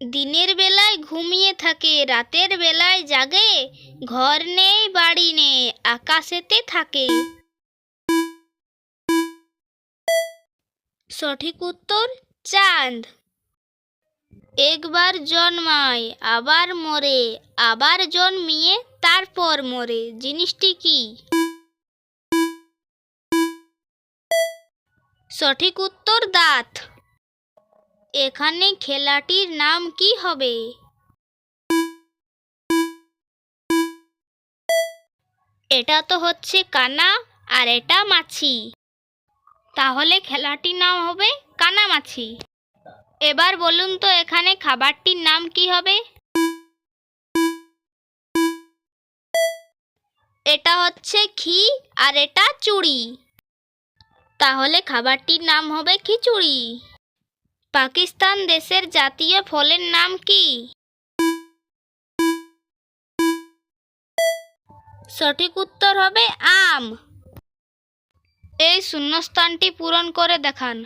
দিনের বেলায় ঘুমিয়ে থাকে, রাতের বেলায় জাগে, ঘর নেই, বাড়ি নেই, আকাশেতে থাকে। সঠিক উত্তর, চাঁদ। একবার জন্মায়, আবার মরে, আবার জন্মিয়ে, তারপর মরে। জিনিসটি কি? সঠিক উত্তর, দাঁত। এখানে খেলাটির নাম কি হবে? এটা তো হচ্ছে কানা আর এটা মাছি। তাহলে খেলাটির নাম হবে কানামাছি এবার বলুন তো এখানে খাবারটির নাম কি হবে? এটা হচ্ছে ঘি আর এটা চুড়ি। তাহলে খাবারটির নাম হবে খিচুড়ি। পাকিস্তান দেশের জাতীয় ফলের নাম কি? সঠিক উত্তর হবে আম। এই শূন্যস্থানটি পূরণ করে দেখান।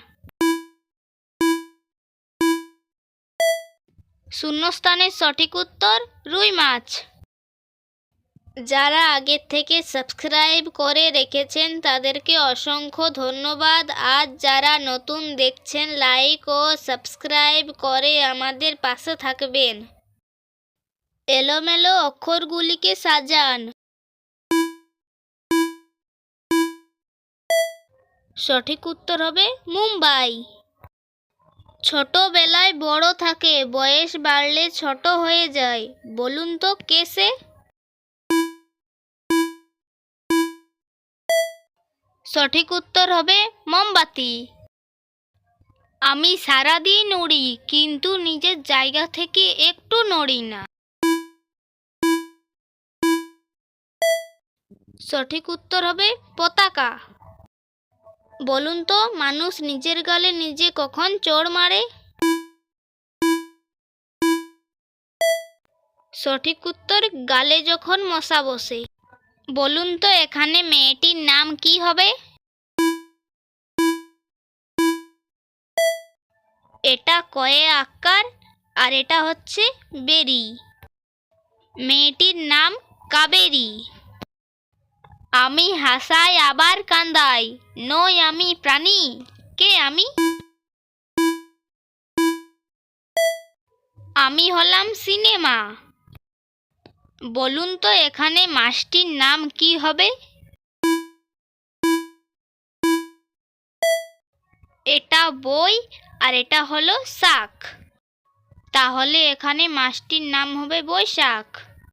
শূন্যস্থানের সঠিক উত্তর রুই মাছ। যারা আগের থেকে সাবস্ক্রাইব করে রেখেছেন, তাদেরকে অসংখ্য ধন্যবাদ। আজ যারা নতুন দেখছেন লাইক ও সাবস্ক্রাইব করে আমাদের পাশে থাকবেন। এলোমেলো অক্ষরগুলিকে সাজান। সঠিক উত্তর হবে মুম্বাই। ছোটবেলায় বড় থাকে, বয়স বাড়লে ছোট হয়ে যায়। বলুন তো কে সে? সঠিক উত্তর হবে মোমবাতি। আমি সারাদিন উড়ি, কিন্তু নিজের জায়গা থেকে একটু নড়ি না। সঠিক উত্তর হবে পতাকা। বলুন তো, মানুষ নিজের গালে নিজে কখন চড় মারে? সঠিক উত্তর, গালে যখন মশা বসে। বলুন তো, এখানে মেয়েটির নাম কি হবে? এটা কয়ে আকার আর এটা হচ্ছে বেরি। মেয়েটির নাম কাবেরী। আমি হাসাই, আবার কান্দাই। নই আমি প্রাণী, কে আমি? আমি হলাম সিনেমা। বলুন তো এখানে মাসটির নাম কি হবে? এটা বই আর এটা হলো শাক। তাহলে এখানে মাছটির নাম হবে বৈশাখ।